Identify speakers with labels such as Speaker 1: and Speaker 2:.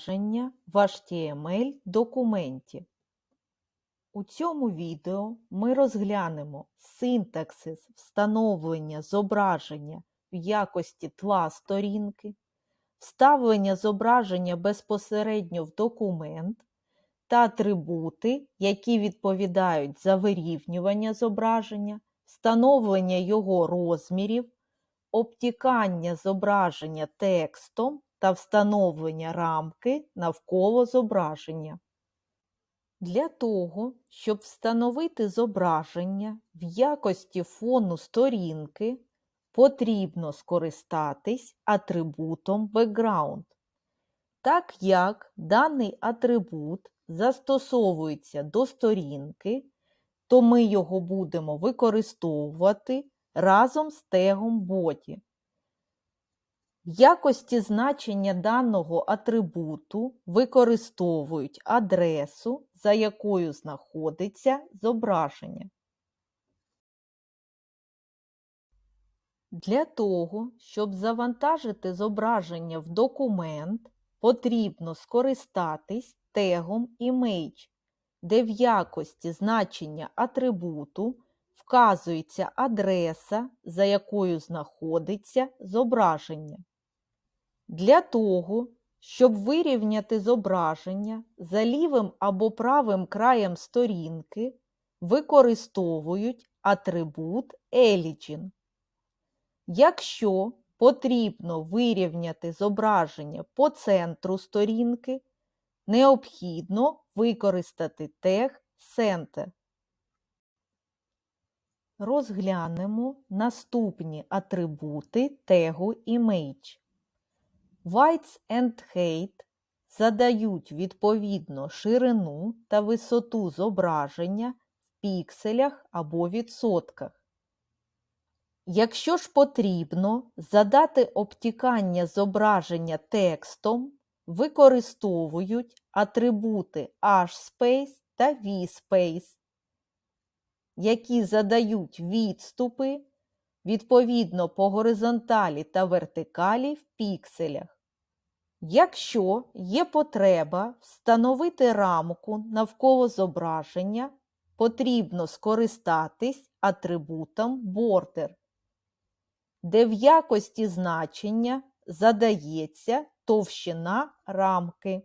Speaker 1: зображення в HTML документі. У цьому відео ми розглянемо синтаксис встановлення зображення в якості тла сторінки, вставлення зображення безпосередньо в документ та атрибути, які відповідають за вирівнювання зображення, встановлення його розмірів, обтікання зображення текстом та встановлення рамки навколо зображення. Для того, щоб встановити зображення в якості фону сторінки, потрібно скористатись атрибутом Background. Так як даний атрибут застосовується до сторінки, то ми його будемо використовувати разом з тегом боті. Якості значення даного атрибуту використовують адресу, за якою знаходиться зображення. Для того, щоб завантажити зображення в документ, потрібно скористатись тегом Image, де в якості значення атрибуту вказується адреса, за якою знаходиться зображення. Для того, щоб вирівняти зображення за лівим або правим краєм сторінки, використовують атрибут Origin. Якщо потрібно вирівняти зображення по центру сторінки, необхідно використати тег Center. Розглянемо наступні атрибути тегу Image. Width and Height задають відповідно ширину та висоту зображення в пікселях або відсотках. Якщо ж потрібно задати обтікання зображення текстом, використовують атрибути HSpace та VSpace, які задають відступи відповідно по горизонталі та вертикалі в пікселях. Якщо є потреба встановити рамку навколо зображення, потрібно скористатись атрибутом Border, де в якості значення задається товщина рамки.